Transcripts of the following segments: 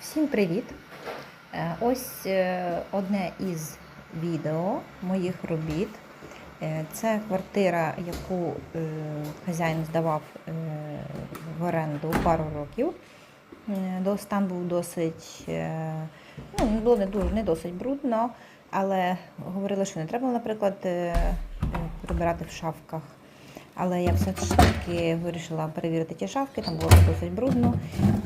Всім привіт! Е, Ось е, одне із відео моїх робіт. Е, Це квартира, яку хазяїн здавав в оренду пару років. Стан був досить, ну, було не дуже не досить брудно, але говорили, що не треба, наприклад, прибирати в шафках. Але я все ж таки вирішила перевірити ті шафки, там було досить брудно.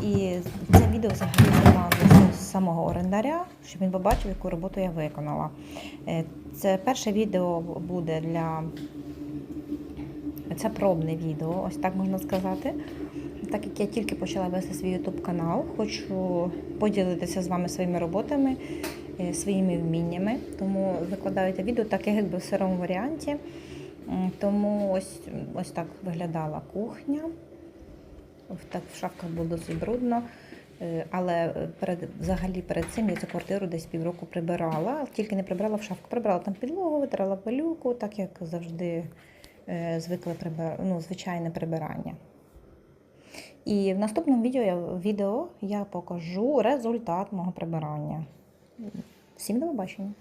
І це відео взагалі знімала для самого орендаря, щоб він побачив, яку роботу я виконала. Е, Це перше відео буде для це пробне відео, ось так можна сказати. Так як я тільки почала вести свій YouTube канал, хочу поділитися з вами своїми роботами, е, своїми вміннями. Тому викладаю це відео так, якби в сирому варіанті. Тому ось, ось так виглядала кухня. В шафках було досить брудно. Е, Але перед, взагалі перед цим я цю квартиру десь півроку прибирала, тільки не прибрала в шафку. Прибрала там підлогу, витирала пилюку, так як завжди е, звикли прибир... ну, звичайне прибирання. І в наступному відео відео я покажу результат мого прибирання. Всім до побачення!